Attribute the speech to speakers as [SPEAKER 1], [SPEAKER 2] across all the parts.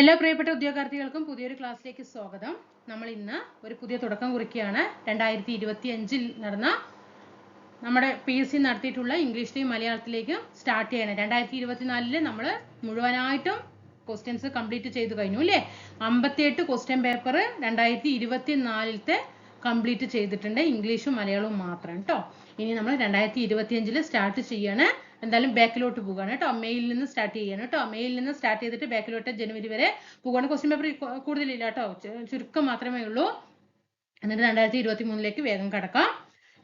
[SPEAKER 1] എല്ലാ പ്രിയപ്പെട്ട ഉദ്യോഗാർത്ഥികൾക്കും പുതിയൊരു ക്ലാസ്സിലേക്ക് സ്വാഗതം. നമ്മൾ ഇന്ന് ഒരു പുതിയ തുടക്കം കുറിക്കുകയാണ്. രണ്ടായിരത്തി ഇരുപത്തി അഞ്ചിൽ നടന്ന നമ്മുടെ പി എസ് സി നടത്തിയിട്ടുള്ള ഇംഗ്ലീഷിലെയും മലയാളത്തിലേക്കും സ്റ്റാർട്ട് ചെയ്യണം. രണ്ടായിരത്തി ഇരുപത്തിനാലിൽ നമ്മൾ മുഴുവനായിട്ടും ക്വസ്റ്റ്യൻസ് കംപ്ലീറ്റ് ചെയ്തു കഴിഞ്ഞു അല്ലേ? അമ്പത്തിയെട്ട് ക്വസ്റ്റ്യൻ പേപ്പർ രണ്ടായിരത്തി ഇരുപത്തി നാലിലത്തെ കംപ്ലീറ്റ് ചെയ്തിട്ടുണ്ട് ഇംഗ്ലീഷും മലയാളവും മാത്രം കേട്ടോ? ഇനി നമ്മൾ രണ്ടായിരത്തി ഇരുപത്തി അഞ്ചിൽ സ്റ്റാർട്ട് ചെയ്യാണ്. എന്തായാലും ബാക്കിലോട്ട് പോവുകയാണ്. കേട്ടോ മെയിൽ നിന്ന് സ്റ്റാർട്ട് ചെയ്യാണ് കേട്ടോ മെയിൽ നിന്ന് സ്റ്റാർട്ട് ചെയ്തിട്ട് ബാക്കിലോട്ട് ജനുവരി വരെ പോവുകയാണ്. ക്വസ്റ്റ്യൻ പേപ്പർ കൂടുതലില്ല കേട്ടോ. ചുരുക്കം മാത്രമേ ഉള്ളൂ. എന്നിട്ട് രണ്ടായിരത്തി ഇരുപത്തി മൂന്നിലേക്ക് വേഗം കടക്കാം.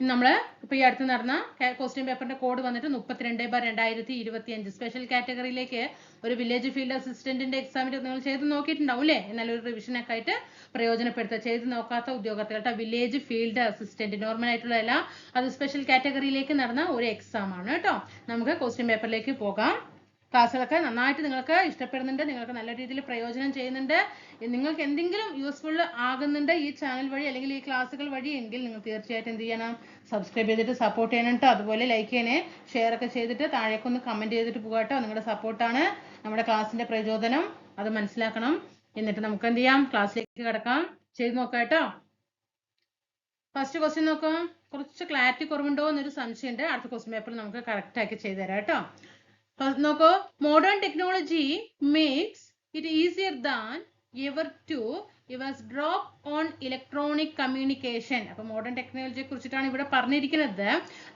[SPEAKER 1] നമ്മൾ ഇപ്പൊ ഈ അടുത്ത് നടന്ന ക്വസ്റ്റ്യൻ പേപ്പറിന്റെ കോഡ് വന്നിട്ട് മുപ്പത്തിരണ്ട് ബൈ രണ്ടായിരത്തി ഇരുപത്തി അഞ്ച് സ്പെഷ്യൽ കാറ്റഗറിയിലേക്ക് ഒരു വില്ലേജ് ഫീൽഡ് അസിസ്റ്റന്റിന്റെ എക്സാമിന് നിങ്ങൾ ചെയ്ത് നോക്കിയിട്ടുണ്ടാവും അല്ലേ എന്നാലും ഒരു റിവിഷനൊക്കെ ആയിട്ട് പ്രയോജനപ്പെടുത്തുക. ചെയ്ത് നോക്കാത്ത ഉദ്യോഗാർത്ഥികളുടെ വില്ലേജ് ഫീൽഡ് അസിസ്റ്റന്റ് നോർമൽ ആയിട്ടുള്ള എല്ലാം അത് സ്പെഷ്യൽ കാറ്റഗറിയിലേക്ക് നടന്ന ഒരു എക്സാം ആണ് കേട്ടോ. നമുക്ക് ക്വസ്റ്റ്യൻ പേപ്പറിലേക്ക് പോകാം. ക്ലാസ്സുകളൊക്കെ നന്നായിട്ട് നിങ്ങൾക്ക് ഇഷ്ടപ്പെടുന്നുണ്ട് നിങ്ങൾക്ക് നല്ല രീതിയിൽ പ്രയോജനം ചെയ്യുന്നുണ്ട്. നിങ്ങൾക്ക് എന്തെങ്കിലും യൂസ്ഫുൾ ആകുന്നുണ്ട് ഈ ചാനൽ വഴി അല്ലെങ്കിൽ ഈ ക്ലാസ്സുകൾ വഴി എങ്കിൽ നിങ്ങൾ തീർച്ചയായിട്ടും എന്ത് ചെയ്യണം? സബ്സ്ക്രൈബ് ചെയ്തിട്ട് സപ്പോർട്ട് ചെയ്യണം അതുപോലെ ലൈക്ക് ചെയ്യണേ. ഷെയർ ഒക്കെ ചെയ്തിട്ട് താഴേക്കൊന്ന് കമന്റ് ചെയ്തിട്ട് പോകാം നിങ്ങളുടെ സപ്പോർട്ടാണ് നമ്മുടെ ക്ലാസ്സിന്റെ പ്രചോദനം. അത് മനസ്സിലാക്കണം. എന്നിട്ട് നമുക്ക് എന്ത് ചെയ്യാം? ക്ലാസ്സിലേക്ക് കിടക്കാം. ചെയ്ത് നോക്കാം കേട്ടോ ഫസ്റ്റ് ക്വസ്റ്റ്യൻ നോക്കാം. കുറച്ച് ക്ലാരിറ്റി കുറവുണ്ടോ എന്നൊരു സംശയമുണ്ട്. അടുത്ത ക്വസ്റ്റ്യൻ പേപ്പർ നമുക്ക് കറക്റ്റ് ആക്കി ചെയ്തു തരാം കേട്ടോ നോക്കൂ. Modern technology makes it easier than ever to eaves drop on electronic communication അപ്പൊ മോഡേൺ ടെക്നോളജിയെ കുറിച്ചിട്ടാണ് ഇവിടെ പറഞ്ഞിരിക്കുന്നത്.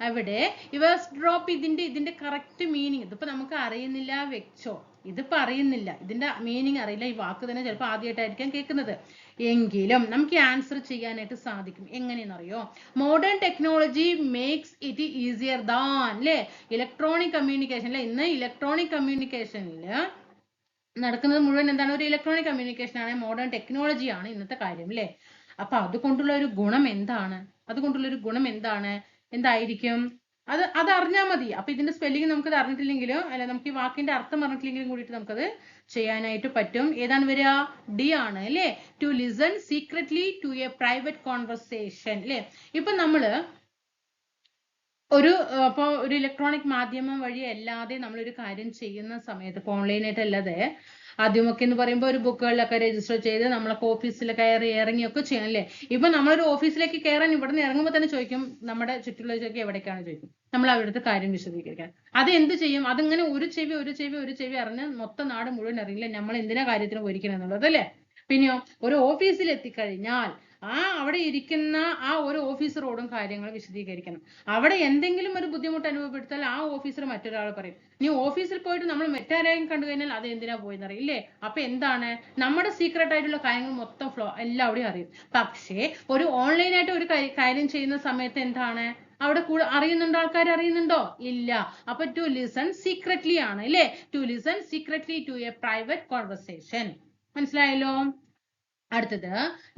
[SPEAKER 1] അവിടെ യുവേഴ്സ് ഡ്രോപ്പ് ഇതിന്റെ ഇതിന്റെ കറക്റ്റ് മീനിങ് ഇതിപ്പോ നമുക്ക് അറിയുന്നില്ല വെച്ചോ. ഇത് പറയുന്നില്ല. ഇതിന്റെ മീനിങ് അറിയില്ല. ഈ വാക്ക് തന്നെ ചിലപ്പോൾ ആദ്യമായിട്ടായിരിക്കാം കേൾക്കുന്നത്. എങ്കിലും നമുക്ക് ആൻസർ ചെയ്യാനായിട്ട് സാധിക്കും. എങ്ങനെയെന്നറിയോ? Modern technology makes it easier than അല്ലേ ഇലക്ട്രോണിക് കമ്മ്യൂണിക്കേഷൻ അല്ലെ ഇന്ന് ഇലക്ട്രോണിക് കമ്മ്യൂണിക്കേഷനിൽ നടക്കുന്നത് മുഴുവൻ എന്താണ്? ഒരു ഇലക്ട്രോണിക് കമ്മ്യൂണിക്കേഷൻ ആണ് മോഡേൺ ടെക്നോളജി ആണ് ഇന്നത്തെ കാര്യം അല്ലേ അപ്പൊ അതുകൊണ്ടുള്ള ഒരു ഗുണം എന്താണ്? അതുകൊണ്ടുള്ള ഒരു ഗുണം എന്താണ്? എന്തായിരിക്കും? അത് അത് അറിഞ്ഞാൽ മതി. അപ്പൊ ഇതിന്റെ സ്പെല്ലിംഗ് നമുക്ക് അറിഞ്ഞിട്ടില്ലെങ്കിലും അല്ല നമുക്ക് ഈ വാക്കിന്റെ അർത്ഥം അറിഞ്ഞിട്ടില്ലെങ്കിലും കൂടിയിട്ട് നമുക്കത് ചെയ്യാനായിട്ട് പറ്റും. ഏതാണ് വരിക? ഡി ആണ് അല്ലേ? To listen secretly to a private conversation അല്ലേ? ഇപ്പൊ നമ്മൾ ഒരു അപ്പോൾ ഒരു ഇലക്ട്രോണിക് മാധ്യമം വഴി അല്ലാതെ നമ്മൾ ഒരു കാര്യം ചെയ്യുന്ന സമയത്ത് ഇപ്പോൾ ഓൺലൈനായിട്ട് അല്ലാതെ ആദ്യമൊക്കെ എന്ന് പറയുമ്പോൾ ഒരു ബുക്കുകളിലൊക്കെ രജിസ്റ്റർ ചെയ്ത് നമ്മളൊക്കെ ഓഫീസിൽ കയറി ഇറങ്ങിയൊക്കെ ചെയ്യണം അല്ലേ? ഇപ്പൊ നമ്മളൊരു ഓഫീസിലേക്ക് കയറാൻ ഇവിടെ നിന്ന് ഇറങ്ങുമ്പോൾ തന്നെ ചോദിക്കും നമ്മുടെ ചുറ്റുള്ള ചോദിക്കും എവിടേക്കാണ് ചോദിക്കും. നമ്മൾ അവിടുത്തെ കാര്യം വിശദീകരിക്കാൻ. അത് എന്ത് ചെയ്യും? അതിങ്ങനെ ഒരു ചെവി ഒരു ചെവി ഒരു ചെവി അറിഞ്ഞ് മൊത്തം നാട് മുഴുവൻ അറിയില്ല. നമ്മൾ എന്തിനാ കാര്യത്തിന് പോയിരിക്കണം എന്നുള്ളത് അല്ലേ? പിന്നെയോ ഒരു ഓഫീസിൽ എത്തിക്കഴിഞ്ഞാൽ ആ അവിടെ ഇരിക്കുന്ന ആ ഒരു ഓഫീസറോടും കാര്യങ്ങൾ വിശദീകരിക്കണം. അവിടെ എന്തെങ്കിലും ഒരു ബുദ്ധിമുട്ട് അനുഭവപ്പെടുത്താൽ ആ ഓഫീസർ മറ്റൊരാൾ പറയും. നീ ഓഫീസിൽ പോയിട്ട് നമ്മൾ മറ്റാരെയും കണ്ടു കഴിഞ്ഞാൽ അത് എന്തിനാ പോയെന്ന് അറിയില്ലേ അപ്പൊ എന്താണ്? നമ്മുടെ സീക്രട്ട് ആയിട്ടുള്ള കാര്യങ്ങൾ മൊത്തം ഫ്ലോ എല്ലാം അവിടെയും അറിയും. പക്ഷേ ഒരു ഓൺലൈനായിട്ട് ഒരു കാര്യം ചെയ്യുന്ന സമയത്ത് എന്താണ്? അവിടെ കൂടെ അറിയുന്നുണ്ടോ? ആൾക്കാർ അറിയുന്നുണ്ടോ? ഇല്ല. അപ്പൊ ടു ലിസൺ സീക്രട്ട്ലി ആണ് അല്ലേ to listen secretly to a private conversation മനസ്സിലായല്ലോ? അടുത്തത്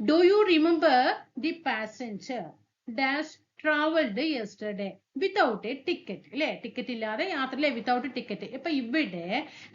[SPEAKER 1] do you remember the passenger dash travelled yesterday without a ticket അല്ലേ ടിക്കറ്റ് ഇല്ലാതെ യാത്രയിലെ വിതൗട്ട് ടിക്കറ്റ് ഇപ്പൊ ഇവിടെ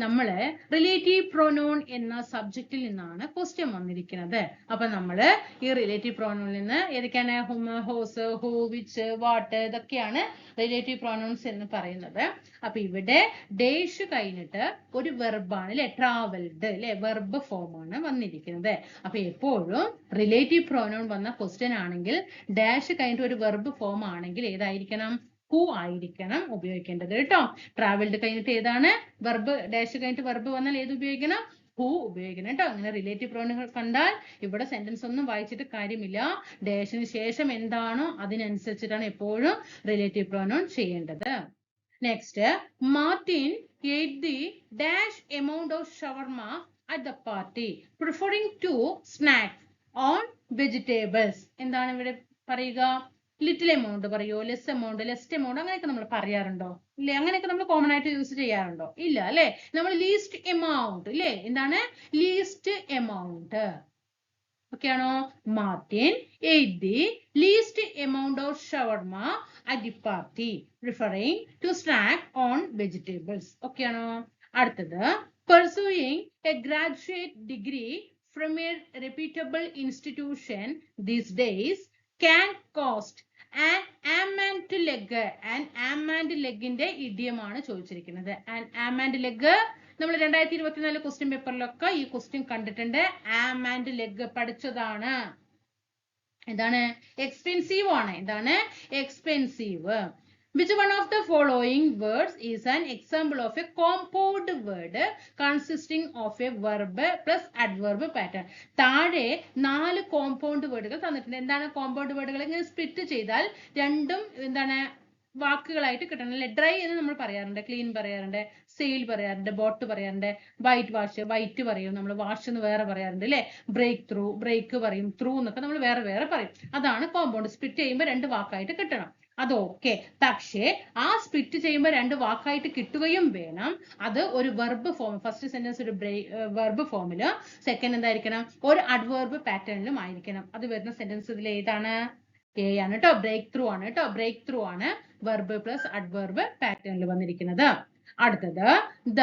[SPEAKER 1] നമ്മൾ റിലേറ്റീവ് പ്രൊനോൺ എന്ന സബ്ജക്റ്റിൽ നിന്നാണ് ക്വസ്റ്റ്യൻ വന്നിരിക്കുന്നത്. അപ്പൊ നമ്മൾ ഈ റിലേറ്റീവ് പ്രൊനോണിൽ നിന്ന് ഏതൊക്കെയാണ്? Whom whose who which what ഇതൊക്കെയാണ് റിലേറ്റീവ് പ്രൊനൗൺസ് എന്ന് പറയുന്നത്. അപ്പൊ ഇവിടെ ഡേഷ് കഴിഞ്ഞിട്ട് ഒരു വെർബാണ് അല്ലെ ട്രാവൽഡ് അല്ലെ വെർബ് ഫോം ആണ് വന്നിരിക്കുന്നത്. അപ്പൊ എപ്പോഴും റിലേറ്റീവ് പ്രൊനൗൺ വന്ന ക്വസ്റ്റ്യൻ ആണെങ്കിൽ ഡാഷ് കഴിഞ്ഞിട്ട് ഒരു വെർബ് ഫോം ആണെങ്കിൽ ഏതായിരിക്കണം? ഹൂ ആയിരിക്കണം ഉപയോഗിക്കേണ്ടത് കേട്ടോ. ട്രാവൽഡ് കഴിഞ്ഞിട്ട് ഏതാണ്? വെർബ് ഡാഷ് കഴിഞ്ഞിട്ട് വെർബ് വന്നാൽ ഏത് ഉപയോഗിക്കണം? ഹൂ ഉപയോഗിക്കണം കേട്ടോ. അങ്ങനെ റിലേറ്റീവ് പ്രോണുകൾ കണ്ടാൽ ഇവിടെ സെന്റൻസ് ഒന്നും വായിച്ചിട്ട് കാര്യമില്ല. ഡാഷിന് ശേഷം എന്താണോ അതിനനുസരിച്ചിട്ടാണ് എപ്പോഴും റിലേറ്റീവ് പ്രോനൗൺ ചെയ്യേണ്ടത്. Next Martin ate the dash amount of shawarma at the party preferring to on on vegetables. എന്താണ് ഇവിടെ പറയുക? ലിറ്റിൽ എമൗണ്ട് പറയോ ലെസ് എമൗണ്ട് ലെസ്റ്റ് എമൗണ്ട് അങ്ങനെയൊക്കെ നമ്മൾ പറയാറുണ്ടോ? ഇല്ല? അങ്ങനെയൊക്കെ നമ്മൾ കോമൺ ആയിട്ട് യൂസ് ചെയ്യാറുണ്ടോ? ഇല്ല അല്ലെ? നമ്മൾ ലീസ്റ്റ് എമൗണ്ട് ഇല്ലേ? എന്താണ്? ലീസ്റ്റ് എമൗണ്ട് ഓക്കെ ആണോ? Martin the least amount of shawarma അരി party referring to snack on vegetables okay ആണോ? അടുത്തത്. Pursuing a graduate degree from a reputable institution these days can cost an am and leg an am and leg ന്റെ ഇഡിയമാണ് ചോദിച്ചിരിക്കുന്നത്. Am and leg നമ്മൾ രണ്ടായിരത്തി ഇരുപത്തിനാല് question പേപ്പറിലൊക്കെ ഈ question കണ്ടിട്ടുണ്ട്. Am and leg പഠിച്ചതാണ്. എന്താണ്? എക്സ്പെൻസീവ് ആണ്. എന്താണ്? Expensive which one of the following words is an example of a compound word consisting of a verb plus adverb pattern? താഴെ നാല് കോമ്പൗണ്ട് വേർഡുകൾ തന്നിട്ടുണ്ട്. എന്താണ് കോമ്പൗണ്ട് വേർഡുകൾ? ഇങ്ങനെ സ്പ്ലിറ്റ് ചെയ്താൽ രണ്ടും എന്താണ് വാക്കുകളായിട്ട് കിട്ടണം അല്ലെ? ഡ്രൈ എന്ന് നമ്മൾ പറയാറുണ്ട്. ക്ലീൻ പറയാറുണ്ട്. സെയിൽ പറയാറുണ്ട്. ബോട്ട് പറയാറുണ്ട്. വൈറ്റ് വാഷ് വൈറ്റ് പറയും. നമ്മൾ വാഷ് എന്ന് വേറെ പറയാറുണ്ട് അല്ലെ? ബ്രേക്ക് ത്രൂ ബ്രേക്ക് പറയും. ത്രൂ എന്നൊക്കെ നമ്മൾ വേറെ വേറെ പറയും. അതാണ് കോമ്പൗണ്ട് സ്പ്ലിറ്റ് ചെയ്യുമ്പോൾ രണ്ട് വാക്കായിട്ട് കിട്ടണം. അത് ഓക്കെ പക്ഷേ ആ സ്പ്ലിറ്റ് ചെയ്യുമ്പോൾ രണ്ട് വാക്കായിട്ട് കിട്ടുകയും വേണം. അത് ഒരു വെർബ് ഫോം ഫസ്റ്റ് സെന്റൻസ് ഒരു വെർബ് ഫോമിൽ സെക്കൻഡ് എന്തായിരിക്കണം? ഒരു അഡ്വേർബ് പാറ്റേണിലും ആയിരിക്കണം. അത് വരുന്ന സെന്റൻസ് ഇതിൽ ഏതാണ്? എ ആണ് കേട്ടോ ബ്രേക്ക് ത്രൂ ആണ് കേട്ടോ ബ്രേക്ക് ത്രൂ ആണ് വെർബ് പ്ലസ് അഡ്വേർബ് പാറ്റേണിൽ വന്നിരിക്കുന്നത്. അടുത്തത് the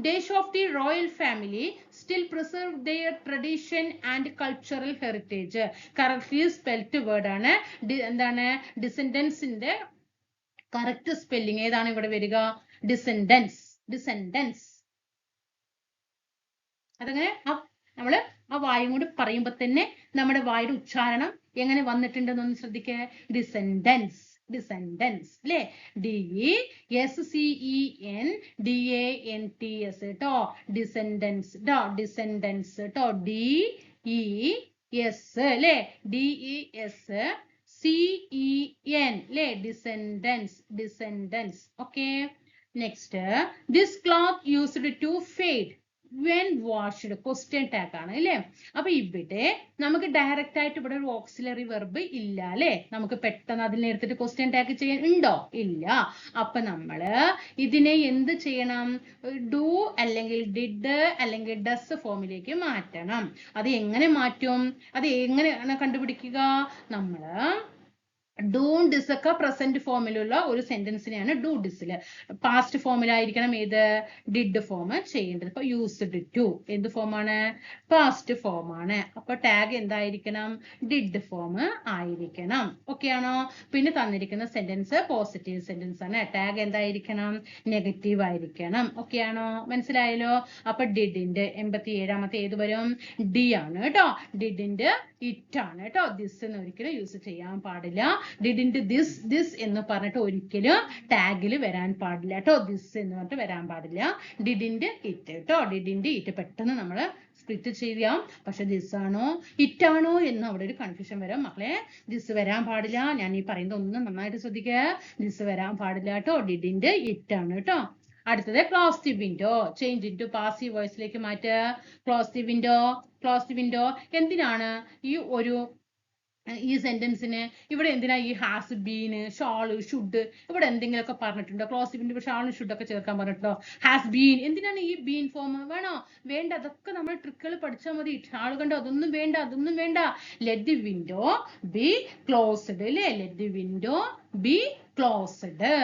[SPEAKER 1] dash of the royal family still preserve their tradition and cultural heritage correct spelt word ആണ്. എന്താണ്? ഡിസെൻഡൻസിന്റെ കറക്റ്റ് സ്പെല്ലിംഗ് ഏതാണ് ഇവിടെ വരിക? ഡിസെൻഡൻസ് ഡിസെൻഡൻസ് അതങ്ങനെ? ആ നമ്മൾ ആ വായും കൂടി പറയുമ്പോ തന്നെ നമ്മുടെ വായുടെ ഉച്ചാരണം എങ്ങനെ വന്നിട്ടുണ്ടെന്നൊന്ന് ശ്രദ്ധിക്കേ. ഡിസെൻഡൻസ് ഡിസെൻഡൻസ് അല്ലേ D S C E N D A N T S കേട്ടോ ഡിസെൻഡൻസ് ട്ടോ? ഡിസെൻഡൻസ് കേട്ടോ ഡി ഇ എസ് അല്ലേ D E S C E N അല്ലേ descendants descendants okay next this cloth used to fade when washed question tag ആണ് അല്ലേ? അപ്പൊ ഇവിടെ നമുക്ക് ഡയറക്റ്റ് ആയിട്ട് ഇവിടെ ഒരു ഓക്സിലറി വെർബ് ഇല്ല അല്ലേ? നമുക്ക് പെട്ടെന്ന് അതിനെ എടുത്തിട്ട് ക്വസ്റ്റ്യൻ ടാഗ് ചെയ്യാൻ ഉണ്ടോ? ഇല്ല. അപ്പൊ നമ്മൾ ഇതിനെ എന്ത് ചെയ്യണം? ഡു അല്ലെങ്കിൽ ഡിഡ് അല്ലെങ്കിൽ ഡസ് ഫോമിലേക്ക് മാറ്റണം. അത് എങ്ങനെ മാറ്റും? അത് എങ്ങനെയാണ് കണ്ടുപിടിക്കുക? നമ്മൾ ഡൂൺ ഡിസ് ഒക്കെ പ്രസന്റ് ഫോമിലുള്ള ഒരു സെന്റൻസിനെയാണ് ഡു ഡിസിൽ പാസ്റ്റ് ഫോമിലായിരിക്കണം ഏത്? ഡിഡ് ഫോം ചെയ്യേണ്ടത്. ഇപ്പൊ യൂസ്ഡ് ടു എന്ത് ഫോമാണ് പാസ്റ്റ് ഫോമാണ് അപ്പൊ ടാഗ് എന്തായിരിക്കണം? ഡിഡ് ഫോം ആയിരിക്കണം. ഓക്കെ ആണോ? പിന്നെ തന്നിരിക്കുന്ന സെന്റൻസ് പോസിറ്റീവ് സെന്റൻസ് ആണ്. ടാഗ് എന്തായിരിക്കണം? നെഗറ്റീവ് ആയിരിക്കണം. ഓക്കെ ആണോ? മനസ്സിലായല്ലോ? അപ്പൊ ഡിഡിന്റെ എൺപത്തി ഏഴാമത്തെ ഏത് വരും? ഡി ആണ് കേട്ടോ. ഡിഡിന്റെ ഇറ്റ് ആണ് കേട്ടോ. ദിസ് എന്ന് ഒരിക്കലും യൂസ് ചെയ്യാൻ പാടില്ല. ഡിഡിന്റെ ദിസ് ദിസ് എന്ന് പറഞ്ഞിട്ട് ഒരിക്കലും ടാഗിൽ വരാൻ പാടില്ല കേട്ടോ ദിസ് എന്ന് പറഞ്ഞിട്ട് വരാൻ പാടില്ല. didn't ഇറ്റ് കേട്ടോ didn't ഇറ്റ് പെട്ടെന്ന് നമ്മൾ സ്പ്ലിറ്റ് ചെയ്യാം പക്ഷെ ദിസ് ആണോ? ഇറ്റ് ആണോ എന്ന് അവിടെ ഒരു കൺഫ്യൂഷൻ വരാം. മക്കളെ ദിസ് വരാൻ പാടില്ല. ഞാൻ ഈ പറയുന്നത് ഒന്ന് നന്നായിട്ട് ശ്രദ്ധിക്കുക. ദിസ് വരാൻ പാടില്ല കേട്ടോ ഡിഡിന്റെ ഇറ്റ് ആണ് കേട്ടോ അടുത്തത് close the window change into passive വോയിസിലേക്ക് മാറ്റുക. Close the window close the window എന്തിനാണ് ഈ ഒരു ഈ സെന്റൻസിന് ഇവിടെ എന്തിനാ ഈ ഹാസ് ബീന് ഷാൾ ഷുഡ് ഇവിടെ എന്തെങ്കിലുമൊക്കെ പറഞ്ഞിട്ടുണ്ടോ? ക്ലോസ് ഇവിടെ ഷാളും ഒക്കെ ചേർക്കാൻ പറഞ്ഞിട്ടുണ്ടോ? ഹാസ് ബീൻ എന്തിനാണ് ഈ ബീൻ ഫോം വേണോ? വേണ്ട അതൊക്കെ നമ്മൾ ട്രിക്കുകൾ പഠിച്ചാൽ മതി. ഷാൾ കണ്ടോ? അതൊന്നും വേണ്ട അതൊന്നും വേണ്ട. Let the window be closed അല്ലേ let the window be closed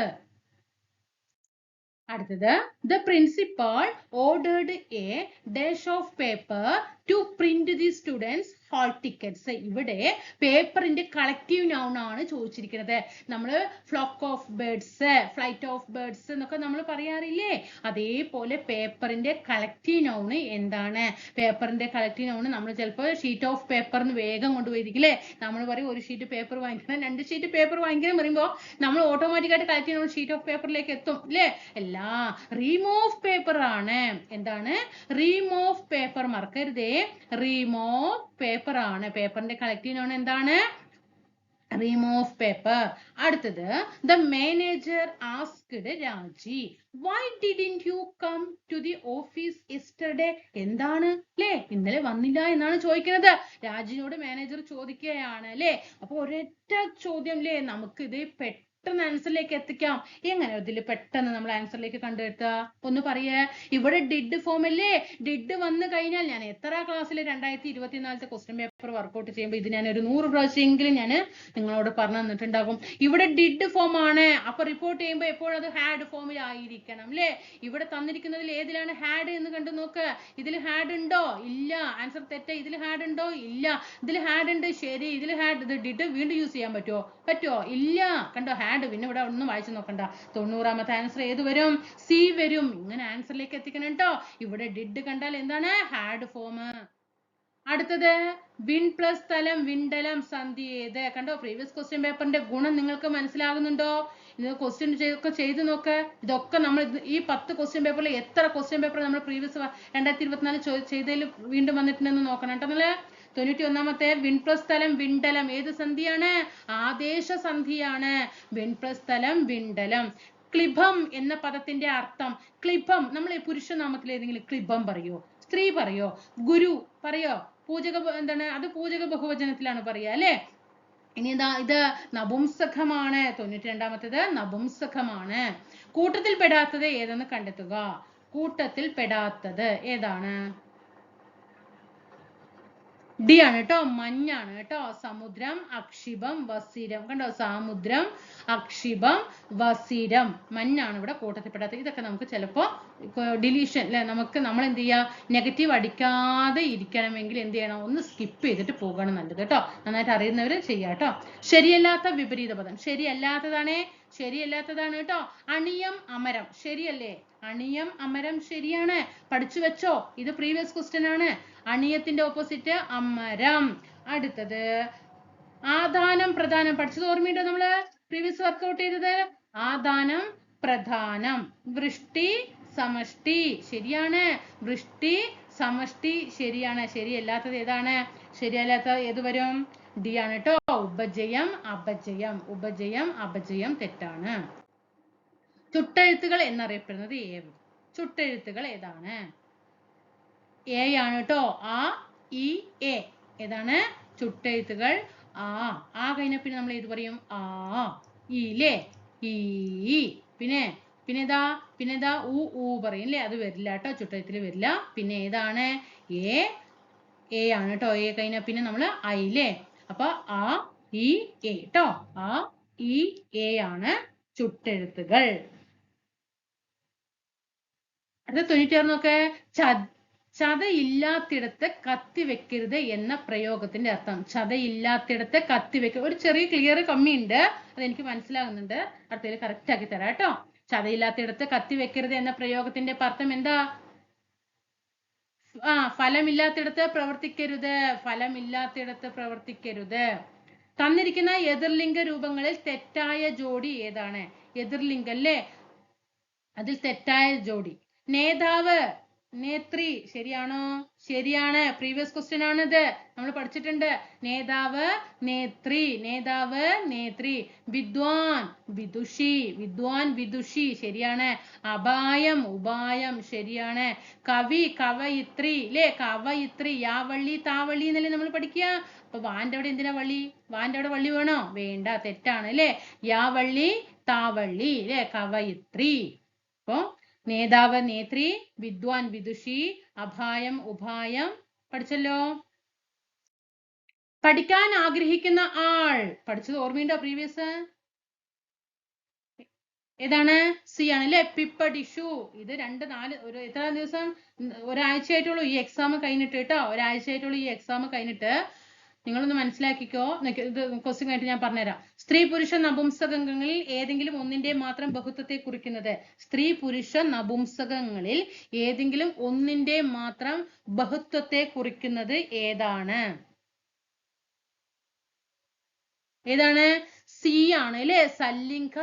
[SPEAKER 1] അടുത്തത് the principal ordered a dash of paper to print the students hall tickets ഇവിടെ പേപ്പറിന്റെ കളക്റ്റീവ് നൗൺ ആണ് ചോദിച്ചിരിക്കുന്നത്. നമ്മൾ flock of birds flight of birds എന്നൊക്കെ നമ്മൾ പറയാറില്ലേ? അതേപോലെ പേപ്പറിന്റെ കളക്റ്റീവ് നൗൺ എന്താണ്? പേപ്പറിന്റെ കളക്റ്റീവ് നൗൺ നമ്മൾ ചിലപ്പോൾ ഷീറ്റ് ഓഫ് പേപ്പർ എന്ന് വേഗം കൊണ്ടുപോയിരിക്കില്ലേ നമ്മൾ പറയും ഒരു ഷീറ്റ് പേപ്പർ വാങ്ങിക്കണം രണ്ട് ഷീറ്റ് പേപ്പർ വാങ്ങിക്കണം പറയുമ്പോൾ നമ്മൾ ഓട്ടോമാറ്റിക്കായിട്ട് കളക്റ്റീവ് നൗൺ ഷീറ്റ് ഓഫ് പേപ്പറിലേക്ക് എത്തും അല്ലേ എല്ലാ റീമൂവ് പേപ്പർ ആണ്. എന്താണ്? റീമൂവ് പേപ്പർ മറക്കരുതേ റീമൂവ് പേപ്പർ ആണ്. പേപ്പറിന്റെ കളക്റ്റീവ് നൗൺ എന്താണ്? റിമൂവ് പേപ്പർ അടുത്തത് the manager asked Raji. Why didn't you come to the office yesterday എന്താണ്? അല്ലേ ഇന്നലെ വന്നില്ല എന്നാണ് ചോദിക്കുന്നത്. രാജിനോട് മാനേജർ ചോദിക്കുകയാണ് അല്ലേ അപ്പൊ ഒരൊറ്റ ചോദ്യം അല്ലേ നമുക്ക് ഇത് പെട്ടെന്ന് ആൻസറിലേക്ക് എത്തിക്കാം. എങ്ങനെ ഇതിൽ പെട്ടെന്ന് നമ്മൾ ആൻസറിലേക്ക് കണ്ടെത്തുക? ഒന്ന് പറയേ. ഇവിടെ ഡിഡ് ഫോം അല്ലേ ഡിഡ് വന്നു കഴിഞ്ഞാൽ ഞാൻ എത്ര ക്ലാസ്സിൽ രണ്ടായിരത്തി ഇരുപത്തിനാലത്തെ ക്വസ്റ്റ്യൻ പേപ്പർ വർക്കൗട്ട് ചെയ്യുമ്പോൾ ഇത് ഞാൻ ഒരു നൂറ് പ്രാവശ്യമെങ്കിലും ഞാൻ നിങ്ങളോട് പറഞ്ഞു തന്നിട്ടുണ്ടാകും. ഇവിടെ ഡിഡ് ഫോം ആണ്. അപ്പൊ റിപ്പോർട്ട് ചെയ്യുമ്പോൾ എപ്പോഴും അത് ഹാഡ് ഫോമിൽ ആയിരിക്കണം അല്ലേ ഇവിടെ തന്നിരിക്കുന്നതിൽ ഏതിലാണ് ഹാഡ് എന്ന് കണ്ടു നോക്ക്. ഇതിൽ ഹാഡ് ഉണ്ടോ? ഇല്ല. ആൻസർ തെറ്റ. ഇതിൽ ഹാഡ് ഉണ്ടോ? ഇല്ല. ഇതിൽ ഹാഡ് ഉണ്ട്. ശരി. ഇതിൽ ഹാഡ് ഇത് ഡിഡ് വീണ്ടും യൂസ് ചെയ്യാൻ പറ്റുമോ പറ്റുമോ ഇല്ല. കണ്ടോ? ഹാഡ് ഹാഡ് പിന്നെ ഇവിടെ ഒന്നും വായിച്ചു നോക്കണ്ട. തൊണ്ണൂറാമത്തെ ആൻസർ ഏത് വരും? സി വരും. ഇങ്ങനെ ആൻസറിലേക്ക് എത്തിക്കണം കേട്ടോ ഇവിടെ ഡിഡ് കണ്ടാൽ എന്താണ്? ഹാഡ് ഫോം അടുത്തത് വിൻ പ്ലസ് സ്ഥലം വിണ്ടലം സന്ധി ഏത്? കണ്ടോ പ്രീവിയസ് ക്വസ്റ്റ്യൻ പേപ്പറിന്റെ ഗുണം നിങ്ങൾക്ക് മനസ്സിലാകുന്നുണ്ടോ? ഇത് ക്വസ്റ്റ്യൻ ഒക്കെ ചെയ്ത് നോക്ക്. ഇതൊക്കെ നമ്മൾ ഈ പത്ത് ക്വസ്റ്റ്യൻ പേപ്പറിൽ എത്ര ക്വസ്റ്റ്യൻ പേപ്പർ നമ്മൾ പ്രീവിയസ് രണ്ടായിരത്തി ഇരുപത്തിനാല് ചെയ്തതിൽ വീണ്ടും വന്നിട്ടുണ്ടെന്ന് നോക്കണം കേട്ടോ തൊണ്ണൂറ്റി ഒന്നാമത്തെ വിൺപ്രസ്ഥലം വിണ്ടലം. ഏത് സന്ധിയാണ്? ആദേശ സന്ധിയാണ്. വിൺപ്രസ്ഥലം വിണ്ടലം. ക്ലിഭം എന്ന പദത്തിന്റെ അർത്ഥം. ക്ലിബം നമ്മൾ പുരുഷനാമത്തിൽ ഏതെങ്കിലും ക്ലിബം പറയോ? സ്ത്രീ പറയോ? ഗുരു പറയോ? പൂജക എന്താണ്? അത് പൂജക ബഹുവചനത്തിലാണ് പറയുക അല്ലെ? ഇനി എന്താ ഇത് നപുംസഖമാണ് തൊണ്ണൂറ്റി രണ്ടാമത്തേത് നപുംസഖമാണ് കൂട്ടത്തിൽ പെടാത്തത് ഏതെന്ന് കണ്ടെത്തുക? കൂട്ടത്തിൽ പെടാത്തത് ഏതാണ്? ഡി ആണ് കേട്ടോ. മഞ്ഞാണ് കേട്ടോ. സമുദ്രം അക്ഷിപം വസീരം. കണ്ടോ? സമുദ്രം അക്ഷിപം വസീരം. മഞ്ഞാണ് ഇവിടെ കൂട്ടത്തിൽപ്പെടാത്തത് ഇതൊക്കെ നമുക്ക് ചിലപ്പോ ഡിലീഷൻ അല്ലെ നമുക്ക് നമ്മൾ എന്ത് ചെയ്യുക നെഗറ്റീവ് അടിക്കാതെ ഇരിക്കണമെങ്കിൽ എന്ത് ചെയ്യണം? ഒന്ന് സ്കിപ്പ് ചെയ്തിട്ട് പോകണം നല്ലത് കേട്ടോ. നന്നായിട്ട് അറിയുന്നവര് ചെയ്യാം കേട്ടോ. ശരിയല്ലാത്ത വിപരീത പദം. ശരിയല്ലാത്തതാണേ? ശരിയല്ലാത്തതാണ് കേട്ടോ. അണിയം അമരം. ശരിയല്ലേ? അണിയം അമരം ശരിയാണ്. പഠിച്ചു വെച്ചോ? ഇത് പ്രീവിയസ് ക്വസ്റ്റ്യൻ ആണ്. അണിയത്തിന്റെ ഓപ്പോസിറ്റ് അമരം. അടുത്തത് ആദാനം പ്രധാനം പഠിച്ചത് ഓർമ്മയുണ്ടോ നമ്മൾ? പ്രീവിയസ് വർക്കൗട്ട് ചെയ്തത്? ആദാനം പ്രധാനം വൃഷ്ടി സമഷ്ടി. ശരിയാണ്. വൃഷ്ടി സമഷ്ടി ശരിയാണ്. ശരിയല്ലാത്തത് ഏതാണ്? ശരിയല്ലാത്ത ഏത് വരും? ഡി ആണ് കേട്ടോ ഉപജയം അപജയം. ഉപജയം അപജയം തെറ്റാണ്. ചുട്ടെഴുത്തുകൾ എന്നറിയപ്പെടുന്നത് ഏവ് ചുട്ടെഴുത്തുകൾ ഏതാണ്? എ ആണ് കേട്ടോ ആ ഇ എ ഏതാണ്? ചുട്ടെഴുത്തുകൾ. ആ ആ കഴിഞ്ഞ പിന്നെ നമ്മൾ ഏത് പറയും? ആ ഇല്ലേ ഈ പിന്നെ പിന്നെ ഇതാ പിന്നെ ഇതാ ഊ ഊ പറയും അല്ലേ അത് വരില്ല കേട്ടോ ചുട്ടെഴുത്തിൽ വരില്ല. പിന്നെ ഏതാണ്? എ എ ആണ് കേട്ടോ എ കഴിഞ്ഞ പിന്നെ നമ്മൾ ഐലേ അപ്പൊ ആ ഇ എ കേട്ടോ ആ ഇ എ ആണ് ചുട്ടെഴുത്തുകൾ. അടുത്ത തൊണ്ണൂറ്റാറ് നോക്കെ ച ചതയില്ലാത്തിടത്ത് കത്തി വെക്കരുത് എന്ന പ്രയോഗത്തിന്റെ അർത്ഥം. ചതയില്ലാത്തിടത്ത് കത്തി വെക്ക ഒരു ചെറിയ ക്ലിയർ കമ്മിയുണ്ട്. അതെനിക്ക് മനസ്സിലാകുന്നുണ്ട്. അടുത്തതിൽ കറക്റ്റ് ആക്കി തരാം കേട്ടോ. ചതയില്ലാത്തിടത്ത് കത്തി വെക്കരുത് എന്ന പ്രയോഗത്തിന്റെ അർത്ഥം എന്താ? ആ ഫലമില്ലാത്തിടത്ത് പ്രവർത്തിക്കരുത്. ഫലമില്ലാത്തിടത്ത് പ്രവർത്തിക്കരുത്. തന്നിരിക്കുന്ന എതിർലിംഗ രൂപങ്ങളിൽ തെറ്റായ ജോഡി ഏതാണ്? എതിർലിംഗം അല്ലേ അതിൽ തെറ്റായ ജോഡി. നേതാവ് നേത്രി ശരിയാണോ? ശരിയാണ്. പ്രീവിയസ് ക്വസ്റ്റ്യൻ ആണിത്. നമ്മൾ പഠിച്ചിട്ടുണ്ട്. നേതാവ് നേത്രി. നേതാവ് നേത്രി. വിദ്വാൻ വിദുഷി. വിദ്വാൻ വിദുഷി. ശരിയാണ്. അപായം ഉപായം. ശരിയാണ്. കവി കവയിത്രി. ല്ലേ? കവയിത്രി. യാവള്ളി താവള്ളി എന്നല്ലേ നമ്മൾ പഠിക്കുക? അപ്പൊ വാന്റെ അവിടെ എന്തിനാ വള്ളി? വാന്റെ അവിടെ വള്ളി വേണോ? വേണ്ട. തെറ്റാണ് അല്ലേ യാവള്ളി താവള്ളി ല്ലേ? കവയിത്രി. അപ്പൊ നേതാവ് നേത്രി വിദ്വാൻ വിദുഷി അഭായം ഉപായം പഠിച്ചല്ലോ? പഠിക്കാൻ ആഗ്രഹിക്കുന്ന ആൾ. പഠിച്ചത് ഓർമ്മയുണ്ടോ പ്രീവിയസ് ഏതാണ്? സി ആണ് അല്ലെ? പിപ്പടിഷു. ഇത് രണ്ട് നാല് ഒരു എത്ര ദിവസം? ഒരാഴ്ചയായിട്ടുള്ളൂ ഈ എക്സാം കഴിഞ്ഞിട്ട് കേട്ടോ. ഒരാഴ്ചയായിട്ടുള്ളൂ ഈ എക്സാം കഴിഞ്ഞിട്ട്. നിങ്ങളൊന്ന് മനസ്സിലാക്കിക്കോ? ഇത് ക്വസ്റ്റ്യൻ കഴിഞ്ഞിട്ട് ഞാൻ പറഞ്ഞുതരാം. സ്ത്രീ പുരുഷ നപുംസകങ്ങളിൽ ഏതെങ്കിലും ഒന്നിന്റെ മാത്രം ബഹുത്വത്തെ കുറിക്കുന്നത്. സ്ത്രീ പുരുഷ നപുംസകങ്ങളിൽ ഏതെങ്കിലും ഒന്നിന്റെ മാത്രം ബഹുത്വത്തെ കുറിക്കുന്നത് ഏതാണ്? ഏതാണ്? സി ആണ് അല്ലെ? സല്ലിംഗ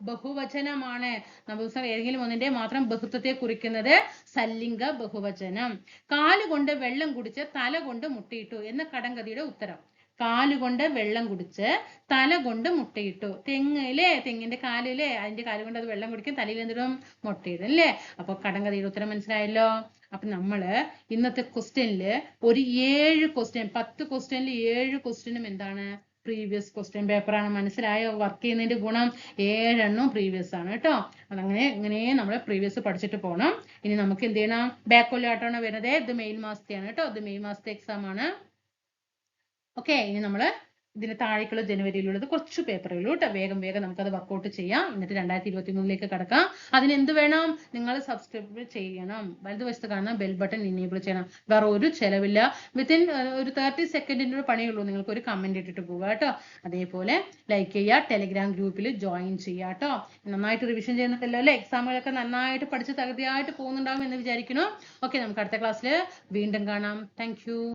[SPEAKER 1] ബഹുവചനമാണ്. നപുംസകം ഏതെങ്കിലും ഒന്നിന്റെ മാത്രം ബഹുത്വത്തെ കുറിക്കുന്നത് സല്ലിംഗ ബഹുവചനം. കാലുകൊണ്ട് വെള്ളം കുടിച്ച് തല കൊണ്ട് മുട്ടയിട്ടു എന്ന കടങ്കഥയുടെ ഉത്തരം. കാലുകൊണ്ട് വെള്ളം കുടിച്ച് തല കൊണ്ട് മുട്ടയിട്ടു. തെങ്ങ് അല്ലേ തെങ്ങിന്റെ കാലിലെ അതിന്റെ കാൽ കൊണ്ട് അത് വെള്ളം കുടിക്കും തലയിൽ എന്തിടും? മുട്ടയിടും അല്ലേ? അപ്പൊ കടങ്കഥയുടെ ഉത്തരം മനസ്സിലായല്ലോ? അപ്പൊ നമ്മൾ ഇന്നത്തെ ക്വസ്റ്റ്യനിൽ ഒരു ഏഴ് ക്വസ്റ്റ്യൻ പത്ത് ക്വസ്റ്റ്യനിൽ ഏഴ് ക്വസ്റ്റ്യനും എന്താണ്? പ്രീവിയസ് ക്വസ്റ്റ്യൻ പേപ്പറാണ് മനസ്സിലായോ? വർക്ക് ചെയ്യുന്നതിന്റെ ഗുണം ഏഴെണ്ണം പ്രീവിയസ് ആണ് കേട്ടോ. അതങ്ങനെ ഇങ്ങനെ നമ്മൾ പ്രീവിയസ് പഠിച്ചിട്ട് പോകണം ഇനി നമുക്ക് എന്ത് ചെയ്യണം? ബാക്ക് കൊല്ലാട്ടാണ് വരുന്നത്? ഇത് മെയിൽ മാസത്തെയാണ് കേട്ടോ. ഇത് മെയ് മാസത്തെ എക്സാം ആണ്. ഓക്കെ ഇനി നമ്മൾ ഇതിന് താഴേക്കുള്ള ജനുവരിയിലുള്ളത് കുറച്ച് പേപ്പറുകൾ കേട്ടോ. വേഗം വേഗം നമുക്കത് വർക്കൗട്ട് ചെയ്യാം. എന്നിട്ട് രണ്ടായിരത്തി ഇരുപത്തി മൂന്നിലേക്ക് കടക്കാം. അതിന് എന്ത് വേണം? നിങ്ങൾ സബ്സ്ക്രൈബ് ചെയ്യണം. വലതുവശത്ത് കാണുന്ന ബെൽ ബട്ടൺ ഇനേബിൾ ചെയ്യണം. വേറെ ഒരു ചെലവില്ല. വിത്തിൻ ഒരു തേർട്ടി സെക്കൻഡിന്റെ പണിയുള്ളൂ. നിങ്ങൾക്ക് ഒരു കമന്റ് ഇട്ടിട്ട് പോവുക കേട്ടോ. അതേപോലെ ലൈക്ക് ചെയ്യുക. ടെലിഗ്രാം ഗ്രൂപ്പിൽ ജോയിൻ ചെയ്യുക കേട്ടോ. നന്നായിട്ട് റിവിഷൻ ചെയ്യുന്നുണ്ടല്ലോ അല്ലേ? എക്സാമുകളൊക്കെ നന്നായിട്ട് പഠിച്ച് തകൃതിയായിട്ട് പോകുന്നുണ്ടാവും എന്ന് വിചാരിക്കുന്നു. ഓക്കെ നമുക്ക് അടുത്ത ക്ലാസ്സിൽ വീണ്ടും കാണാം. താങ്ക്